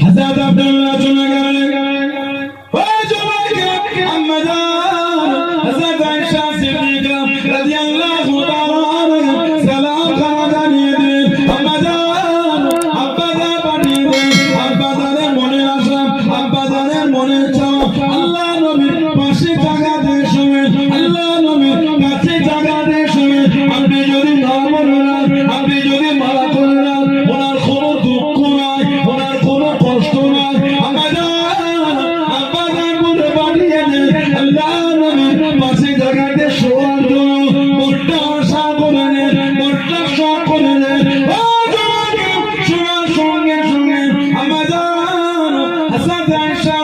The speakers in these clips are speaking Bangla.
হাজার হাসান আয়েশা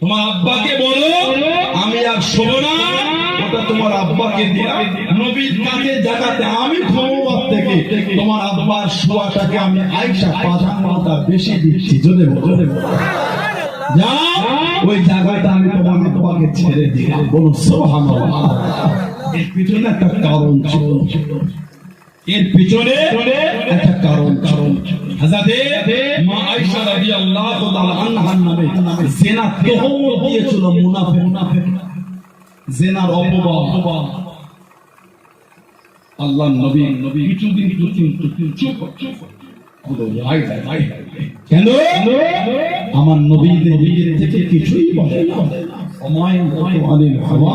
তোমার আব্বাকে বলো, আমি আর শোবো না। ওটা তোমার আব্বাকে নবীর কাছে আমি থেকে তোমার আব্বার শোয়াটাকে আমি বেশি দিচ্ছি বলো। যাও ওই জায়গাটা আমি ছেড়ে দিলাম। বলো, সুবহানাল্লাহ। এর পিছনে একটা কারণ ছিল। এর পিছনে একটা কারণ কারণ হাজাতে মা আয়েশা রাদিয়াল্লাহু তাআলা আনহার নামে জেনা তহমত দিয়েছিল মুনাফিক। মুনাফিক জেনার অপবাদ। আল্লাহ নবী নবী কিছুদিন কিছুদিন চুপ চুপ কেন? আমার নবীদের থেকে কিছুই বলে না। অমায়ন আনিল হাওয়া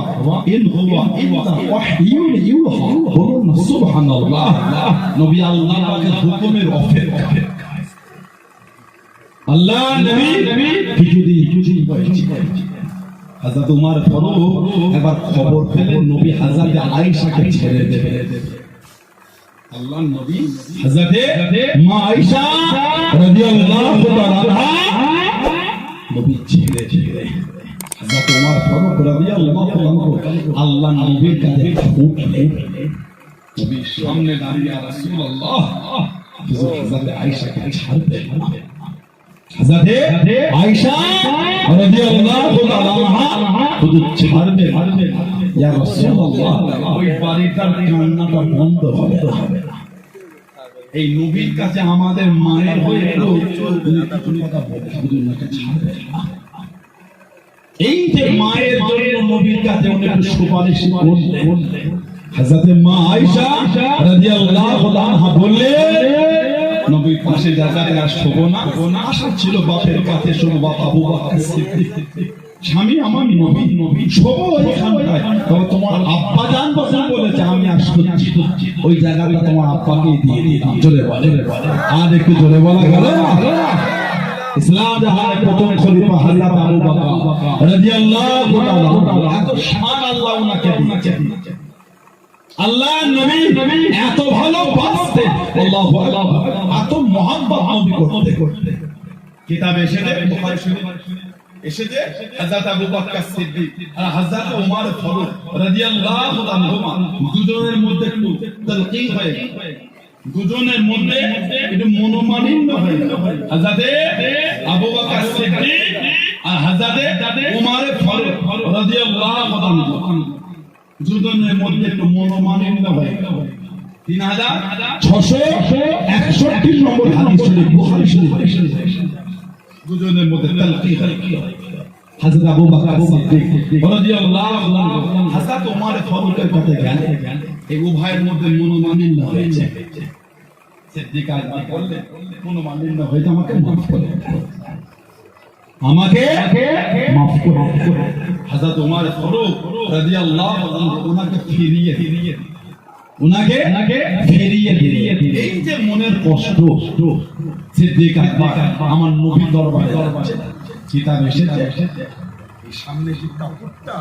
ইন হুয়া ইল্লা ওয়াহয়ুন ইউহা বলুন না সুবহানাল্লাহ নবী আল্লাহ পাকের হুকুমের অপেক্ষা আল্লাহ নবী কিছুদিন কিছুদিন বলেছি হাজরত উমার ফারুক একবার খবর পেলেন নবী হাজরত আয়েশাকে ছেড়ে দেবে আল্লাহ নবী হযরতে মা আয়েশা রাদিয়াল্লাহু তাআলা আনহা নবী ছেড়ে ছেড়ে হযরত ওমর ফারুক রাদিয়াল্লাহু আনহু আল্লাহ নবীর কাছে উঠলেন নবীর সামনে দাঁড়িয়ে রাসূলুল্লাহ। হযরত আয়েশাকে হবে। না এই নবীর কাছে আমাদের মায়ের হয়ে কথা বলে না এই যে মায়ের জন্য নবীর কাছে উনি একটু সুপারিশ করলেন। হযরতে মা আয়েশা রাদিয়াল্লাহু আনহা বললেন নবীর পাশে জায়গাতে আর শোবো না। আশা ছিল বাপের কাছে শোনো বাপ আবু বকর সিদ্দিক। স্বামী আমার নবী নবী শোবো ওইখানটায়। তবে তোমার আব্বা জান বসে বলেছে আমি আর সত্যি ওই জায়গাটা তোমার আব্বাকে দিয়ে দিলাম। জোরে বলে। আর একটু জোরে বলা গেল না? ইসলাম জাহানের প্রথম খলিফা আবু বকর রাদিয়াল্লাহু তাআলা এত সম্মান আল্লাহ দিয়েছেন। আল্লাহ নবী এত ভালো বাসতে। আল্লাহু আকবার। এত মহব্বত নবী করতে। করতে বুখারী আবু বকর সিদ্দিক আর ওমর ফারুক রাদিয়াল্লাহু দুজনের মধ্যে একটু তালকিন হয়ে দুজনের মধ্যে মনোমালিন্য হয়ে হযরতে আবু বকর সিদ্দিক আর হযরতে ওমর ফারুক আনহু দুজনের মধ্যে একটু মনোমালিন্য হয়ে। গেল তিন হাজার ছশো একষট্টি নম্বর হাদিস শরীফ বুখারী শরীফ। দুজনের মধ্যে তালকি হযরত আবু বকর সিদ্দিক রাদিয়াল্লাহু আনহু। হযরত ওমর ফারুকের কাছে গেলেন এই উভয়ের মধ্যে মনোমালিন্য হয়েছে। সিদ্দিক আজমি বললেন মনোমালিন্য হয়েছে আমাকে মাফ করে আমাকে মাফ করে। ফারুক রাদিয়াল্লাহু আনহু ওনাকে ফিরিয়ে ফিরিয়ে উনাকে উনাকে ফেরিয়ে এই যে মনের কষ্ট আমার দরবারে। এই সামনে যে কাপড়টা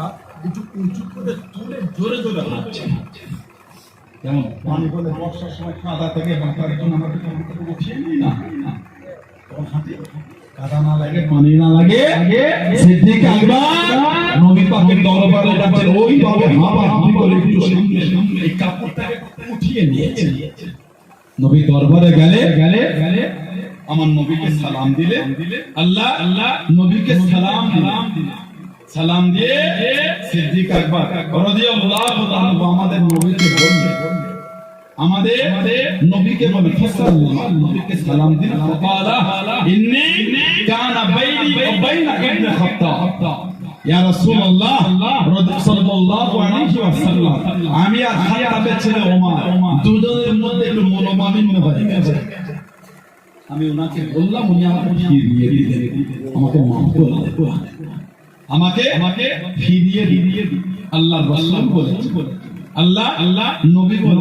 একটু উঁচু করে তুলে জোরে জোরে হাঁটছে। যেমন পানি বলে বর্ষার সময় কাদা থেকে মাথার জন্য আমাকে কাপড়টা উঠিয়ে নিই না তখন হাঁটি কাদা না লাগে পানি না লাগে সিদ্দিক আকবর নবী পাকের দরবারে যাচ্ছে। ওই ভাবে হাঁপা হাঁপি করে একটু সামনে সামনে এই কাপড়টাকে উঠিয়ে নিয়েছে। নবী দরবারে গেলে গেলে গেলে আমার নবীকে সালাম দিলে আল্লাহ আল্লাহ নবীকে সালাম সালাম দিলে। সালাম দিয়ে সিদ্দিক আকবর রাদিয়াল্লাহু তাআলা আমাদের নবীকে বললে আমাদের নবীকে বলে নবীকে সালাম দিন ফাকালা কানা বাইনি ওয়া বাইনা ইবনে খাত্তাব। ইয়া রাসূলুল্লাহ সাল্লাল্লাহু আলাইহি ওয়াসাল্লাম আমি আর খাত্তাবের ছেলে ওমর দুজনের মধ্যে একটু মনোমালিন্য হয়ে। গেছে আমি ওনাকে বললাম উনি আমাকে ফিরিয়ে দিলেন। আমাকে মাফ করে আমাকে আমাকে ফিরিয়ে দিয়ে আল্লাহ রাসূল বলেছেন। আল্লাহ আল্লাহ নবী বলে